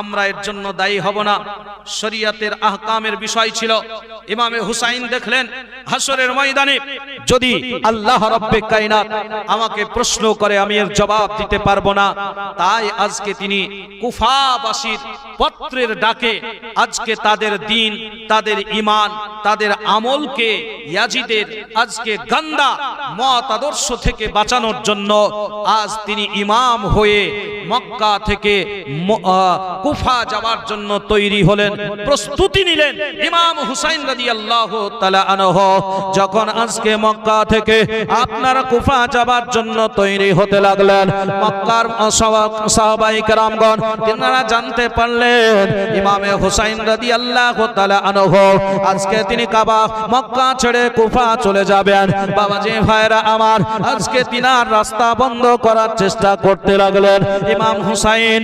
আমরা এর জন্য দায়ী হব না। শরিয়াতের আহকামের বিষয় ছিল। ইমামে হুসাইন দেখলেন হাসরের ময়দানে যদি আল্লাহ রব্বে কায়নাত আমাকে প্রশ্ন করে, আমি এর জবাব দিতে পারব না। তাই আজকে তিনি কুফাবাসীর পত্রের ডাকে আজকে তাদের দিন, তাদের ইমান তাদের আমলকে ইয়াজিদের আজকে গান্দা মত আদর্শ থেকে বাঁচানোর জন্য আজ তিনি ইমাম হয়ে মক্কা থেকে কুফা যাওয়ার জন্য তৈরি হলেন, প্রস্তুতি নিলেন ইমাম হুসাইন রাদিয়াল্লাহু আল্লাহ আনহু। যখন আজকে মক্কা থেকে আপনারা কুফা যাবার জন্য তৈরি হতে লাগলেন, মক্কার সাহাবাই কেরামগণ, তিনারা জানতে পারলেন ইমামে হুসাইন রাদিয়াল্লাহু তাআলা আনহু। আজকে তিনি কাবা, মক্কা ছেড়ে কুফা চলে যাবেন। বাবাজি ভাইরা আমার, আজকে তিনার রাস্তা বন্ধ করার চেষ্টা করতে লাগলেন। ইমাম হুসাইন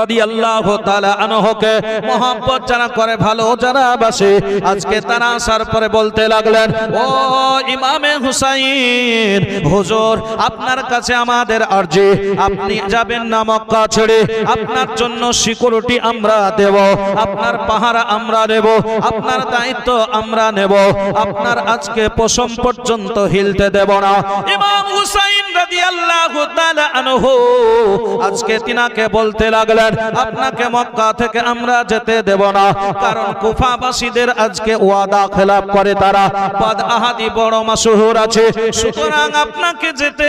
রাদিয়াল্লাহু তাআলা আনহুকে মহব্বত যারা করে, ভালো যারা বাসে আজকে তারা আসার পরে বলতে লাগলেন, ও ইমামে হুসাইন, হুজুর, আপনার কাছে আমাদের আরজি। আপনি যাবেন না মক্কা ছেড়ে। আপনার জন্য সিকিউরিটি আমরা দেব। আপনার পাহারা আমরা নেব। আপনার দায়িত্ব আমরা নেব। আপনার আজকে পশম পর্যন্ত হিলতে দেব না। ইমাম হুসাইন রাদিয়াল্লাহু তাআলা আনহু আজকে তিনাকে বলতে লাগলেন, আপনাকে মক্কা থেকে আমরা যেতে দেব না। কারণ কুফাবাসীদের আজকে ওয়াদা খেলাপ করে তারা। পদ আহাদি বড় মাসুহুর আছে। সুতরাং আপনাকে যেতে